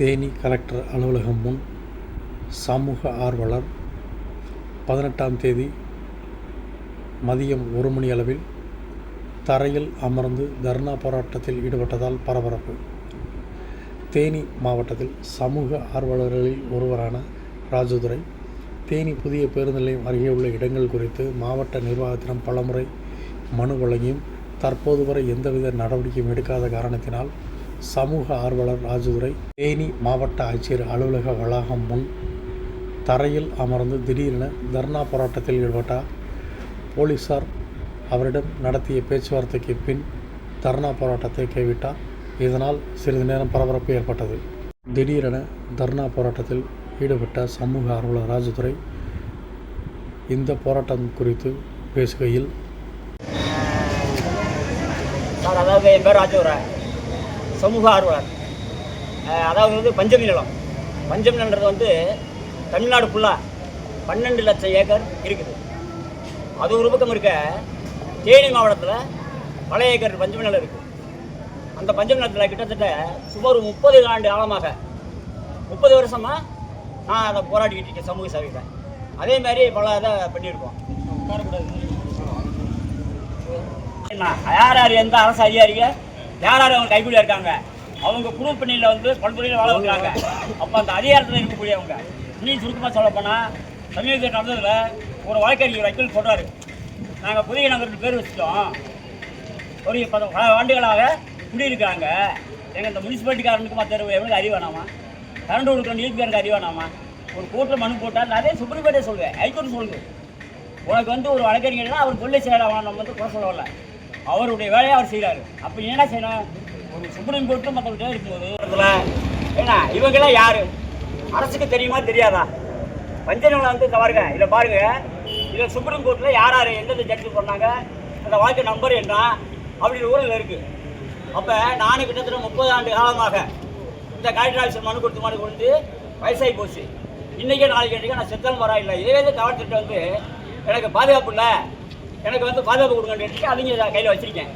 Theni collector அலுவலகம் முன் சமூக ஆர்வலர் பதினெட்டாம் தேதி மதியம் ஒரு மணி அளவில் தரையில் அமர்ந்து தர்ணா போராட்டத்தில் ஈடுபட்டதால் பரபரப்பு. தேனி மாவட்டத்தில் சமூக ஆர்வலர்களில் ஒருவரான ராஜதுரை தேனி புதிய பேருந்து நிலையம் அருகே உள்ள இடங்கள் குறித்து மாவட்ட நிர்வாகத்திடம் பலமுறை மனு வழங்கியும் தற்போது வரை எந்தவித நடவடிக்கையும் எடுக்காத காரணத்தினால் சமூக ஆர்வலர் ராஜதுரை தேனி மாவட்ட ஆட்சியர் அலுவலக வளாகம் முன் தரையில் அமர்ந்து திடீரென தர்ணா போராட்டத்தில் ஈடுபட்டார். போலீசார் அவரிடம் நடத்திய பேச்சுவார்த்தைக்கு பின் தர்ணா போராட்டத்தை கைவிட்டார். இதனால் சிறிது நேரம் பரபரப்பு ஏற்பட்டது. திடீரென தர்ணா போராட்டத்தில் ஈடுபட்ட சமூக ஆர்வலர் ராஜதுரை இந்த போராட்டம் குறித்து பேசுகையில் சார் அதாவது என் பேர் ராஜதுரை. சமூக ஆர்வலர் அதாவது வந்து பஞ்சமி நிலம். பஞ்சமி நிலன்றது வந்து தமிழ்நாடு ஃபுல்லாக பன்னெண்டு லட்சம் ஏக்கர் இருக்குது. அது ஒரு பக்கம் இருக்க தேனி மாவட்டத்தில் பல ஏக்கர் பஞ்சமி நிலம் இருக்குது அந்த பஞ்சமி நிலத்தில் கிட்டத்தட்ட சுமார் முப்பது ஆண்டு காலமாக முப்பது வருஷமாக நான் அதை போராடிக்கிட்டு இருக்கேன் சமூக சேவையில். அதே மாதிரி பல இதை பண்ணியிருக்கோம். யார் யார் எந்த அரசு அதிகாரிங்க யார் யார் அவங்க கைக்கூலியா இருக்காங்க? அவங்க குடும்ப பணியில் வந்து பல்துறையில் வாழ வைக்கிறாங்க. அப்போ அந்த அதிகாரத்தில் இருக்கக்கூடியவங்க இன்னும் சுருக்கமாக சொல்ல போனால் சமீபத்தில் நடந்ததில் ஒரு வழக்கறிஞர் வக்கீல் சொல்கிறாரு நாங்கள் புதிய நகருக்கு பேர் வச்சுட்டோம். ஒரு பல பல ஆண்டுகளாக குடியிருக்கிறாங்க. எங்கள் இந்த முனிசிபாலிட்டிக்காரனுக்கு மற்ற எவ்வளோ அறிவானாமா கரண்ட் கொடுக்குற நீதிக்காரனுக்கு அறிவானாமா ஒரு கோர்ட்டில் மனு போட்டால் நிறைய சுப்ரீம் கோர்ட்டே சொல்லுவேன். ஹைகோர்ட் சொல்லுது. உனக்கு வந்து ஒரு வழக்கறிஞர்னா அவர் கொள்ளை செய்யலாம் நம்ம வந்து குறை சொல்லல அவருடைய வேலையை அவர் செய்கிறாரு அப்போ என்ன செய்யணும்? ஒரு சுப்ரீம் கோர்ட்டு மற்றவர்கிட்ட இருக்கும்போது ஏன்னா இவங்கெல்லாம் யார்? அரசுக்கு தெரியுமா தெரியாதா? பஞ்சநலம் வந்து இந்த பாருங்க இதில் பாருங்க. இதில் சுப்ரீம் கோர்ட்டில் யார் யார் எந்தெந்த ஜட்ஜு பண்ணாங்க அந்த வாழ்க்கை நம்பர் என்ன அப்படின்ற ஊரில் இருக்குது அப்போ நானும் கிட்டத்தட்ட முப்பது ஆண்டு காலமாக இந்த கலெக்டர் ஆஃபீஸர் மனு கொடுத்து மனு கொடுத்து வயசாகி போச்சு. இன்றைக்கே நாளைக்கு நான் செத்தல் வரா இல்லை. இதே இது வந்து எனக்கு பாதுகாப்பு இல்லை. எனக்கு வந்து பாதுகாப்பு கொடுங்கன்னு அவங்க கையில் வச்சுருக்கேன்.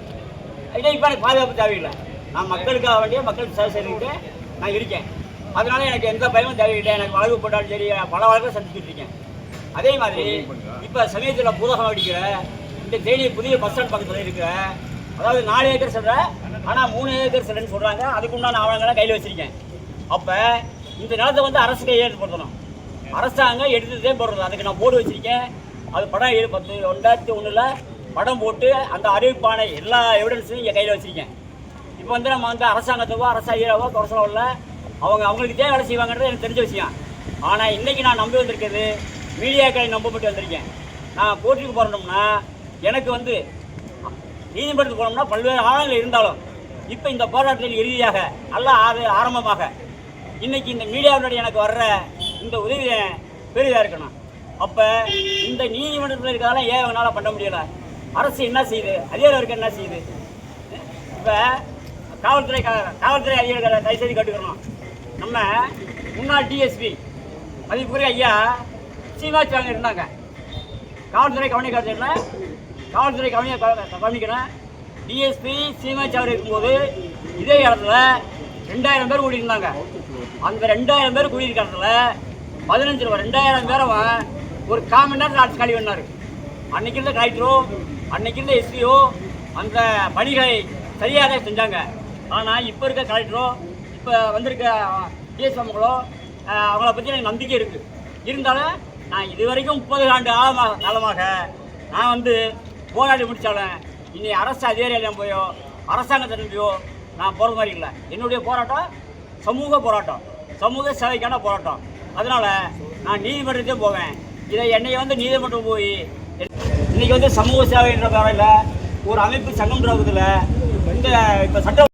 இதே இப்போ எனக்கு பாதுகாப்பு தேவையில்லை. நான் மக்களுக்காக வேண்டிய மக்களுக்கு சேவை செய்துக்கிட்டு நான் இருக்கேன். அதனால எனக்கு எந்த பயமும் தேவையில்லை. எனக்கு வழக்கு போட்டாலும் சரி பல வழக்கு சந்திச்சுட்டு இருக்கேன். அதே மாதிரி இப்போ சமயத்தில் பூதகம் அடிக்கிற இந்த தேனி புதிய பஸ் ஸ்டாண்ட் பக்கத்தில் இருக்கிற அதாவது நாலு ஏக்கர் சொல்கிறேன் ஆனால் மூணு ஏக்கர் சிலன்னு சொல்கிறாங்க அதுக்குண்டான ஆவணங்களை கையில் வச்சுருக்கேன். அப்போ இந்த நிலத்தை வந்து அரசு கையெழுத்துப்படுத்தணும் அரசாங்கம் எடுத்துகிட்டே போடுறது. அதுக்கு நான் போர்டு வச்சுருக்கேன். அது படம் ஏழு பத்து ரெண்டாயிரத்தி ஒன்றில் படம் போட்டு அந்த அறிவிப்பான எல்லா எவிடன்ஸையும் என் கையில் வச்சுருக்கேன். இப்போ வந்து நம்ம வந்து அரசாங்கத்துக்கோ அரசாங்கவோ குறை இல்லை அவங்க அவங்களுக்கு தேவை வேலை செய்வாங்கன்றது எனக்கு தெரிஞ்ச விஷயம். ஆனால் இன்றைக்கி நான் நம்பி வந்திருக்கிறது மீடியாக்களை நம்ப மட்டும் வந்திருக்கேன். நான் கோர்ட்டுக்கு போகிறோம்னா எனக்கு வந்து நீதிமன்றத்துக்கு போனோம்னா பல்வேறு ஆழங்கள் இருந்தாலும் இப்போ இந்த போராட்டத்தில் இறுதியாக நல்ல ஆறு ஆரம்பமாக இன்னைக்கு இந்த மீடியாவினுடைய எனக்கு வர்ற இந்த உதவி பெரிதாக இருக்கணும். அப்போ இந்த நீ நீதிமன்றத்தில் இருக்கிறதால ஏன் அவங்களால பண்ண முடியல? அரசு என்ன செய்யுது? அதிகாரம் இருக்க என்ன செய்யுது? இப்போ காவல்துறை காவல்துறை அதிகாரிகளை தயவு செய்து கட்டுக்கிறோம் நம்ம முன்னாள் டிஎஸ்பி மதிப்புக்குரிய ஐயா சீனிவாசாங்க இருந்தாங்க காவல்துறை கவனிக்கிறதுல காவல்துறை கவனி கவனிக்கிறேன் டிஎஸ்பி சீமாச்சாவர் இருக்கும்போது இதே இடத்துல ரெண்டாயிரம் பேர் கூடியிருந்தாங்க. அந்த ரெண்டாயிரம் பேர் கூடியிருக்க இடத்துல பதினஞ்சு ரூபா ரெண்டாயிரம் பேரை ஒரு கால் நேரத்தில் ஆட்சி காலி பண்ணார் அன்னைக்கு இருந்த கலெக்டரோ அன்னைக்கு இருந்த எஸ்பியோ அந்த பணிகளை சரியாக செஞ்சாங்க. ஆனால் இப்போ இருக்க கலெக்டரோ இப்போ வந்திருக்க டிஎஸ்எம்களோ அவங்கள பற்றி எனக்கு நம்பிக்கை இருக்குது இருந்தாலும் நான் இது வரைக்கும் முப்பது ஆண்டு காலமாக காலமாக நான் வந்து போராடி முடித்தாலும் இனி அரசு அதிகாரிகள் போயோ அரசாங்கத்தை நம்பியோ நான் போகிற மாதிரி இல்லை. என்னுடைய போராட்டம் சமூக போராட்டம். சமூக சேவைக்கான போராட்டம். அதனால் நான் நீதிமன்றத்தையும் போவேன். இதை என்னை வந்து நீதிமன்றம் போய் இன்னைக்கு வந்து சமூக சேவைன்ற பேரில் ஒரு அமைப்பு சங்கம் இந்த இப்போ சட்ட